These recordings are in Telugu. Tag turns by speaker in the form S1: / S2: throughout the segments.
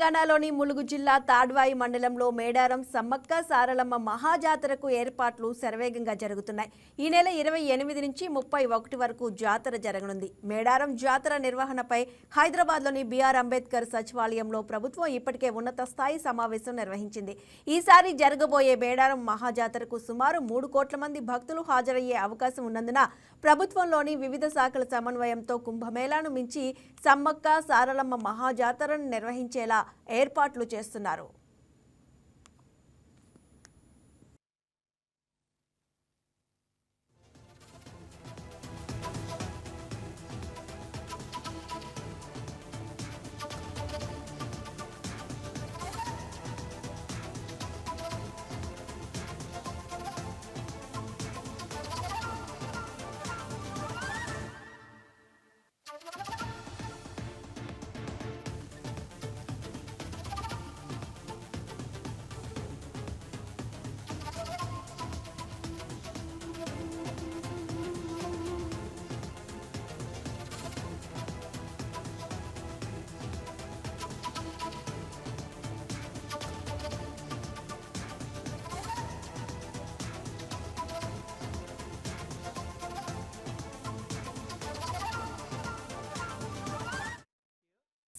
S1: తెలంగాణలోని ములుగు జిల్లా తాడ్వాయి మండలంలో మేడారం సమ్మక్క సారలమ్మ మహాజాతరకు ఏర్పాట్లు శరవేగంగా జరుగుతున్నాయి. ఈ నెల ఇరవై ఎనిమిది నుంచి ముప్పై ఒకటి వరకు జాతర జరగనుంది. మేడారం జాతర నిర్వహణపై హైదరాబాద్లోని బీఆర్ అంబేద్కర్ సచివాలయంలో ప్రభుత్వం ఇప్పటికే ఉన్నత స్థాయి సమావేశం నిర్వహించింది. ఈసారి జరగబోయే మేడారం మహాజాతరకు సుమారు మూడు కోట్ల మంది భక్తులు హాజరయ్యే అవకాశం ఉన్నందున ప్రభుత్వంలోని వివిధ శాఖల సమన్వయంతో కుంభమేళాను మించి సమ్మక్క సారలమ్మ మహాజాతరను నిర్వహించేలా ఏర్పాట్లు చేస్తున్నారు.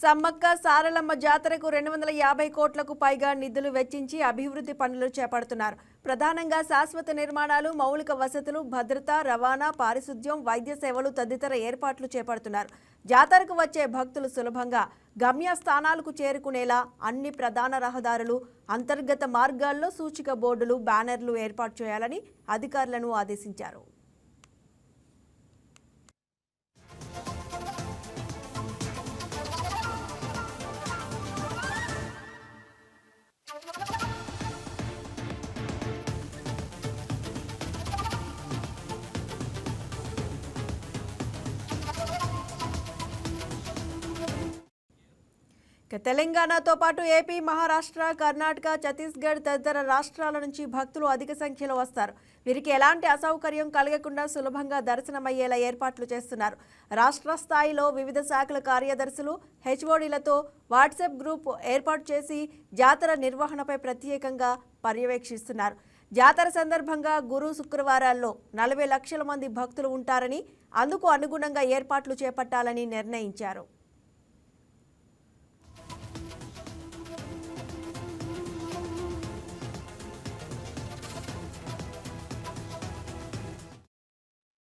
S1: సమ్మక్క సారలమ్మ జాతరకు రెండు వందల యాభై కోట్లకు పైగా నిధులు వెచ్చించి అభివృద్ధి పనులు చేపడుతున్నారు. ప్రధానంగా శాశ్వత నిర్మాణాలు మౌలిక వసతులు భద్రత రవాణా పారిశుద్ధ్యం వైద్య సేవలు తదితర ఏర్పాట్లు చేపడుతున్నారు. జాతరకు వచ్చే భక్తులు సులభంగా గమ్యస్థానాలకు చేరుకునేలా అన్ని ప్రధాన రహదారులు అంతర్గత మార్గాల్లో సూచిక బోర్డులు బ్యానర్లు ఏర్పాటు చేయాలని అధికారులను ఆదేశించారు. తెలంగాణతో పాటు ఏపీ మహారాష్ట్ర కర్ణాటక ఛత్తీస్గఢ్ తదితర రాష్ట్రాల నుంచి భక్తులు అధిక సంఖ్యలో వస్తారు. వీరికి ఎలాంటి అసౌకర్యం కలగకుండా సులభంగా దర్శనమయ్యేలా ఏర్పాట్లు చేస్తున్నారు. రాష్ట్ర స్థాయిలో వివిధ శాఖల కార్యదర్శులు హెచ్ఓడీలతో వాట్సాప్ గ్రూప్ ఏర్పాటు చేసి జాతర నిర్వహణపై ప్రత్యేకంగా పర్యవేక్షిస్తున్నారు. జాతర సందర్భంగా గురు శుక్రవారాల్లో నలభై లక్షల మంది భక్తులు ఉంటారని అందుకు అనుగుణంగా ఏర్పాట్లు చేపట్టాలని నిర్ణయించారు.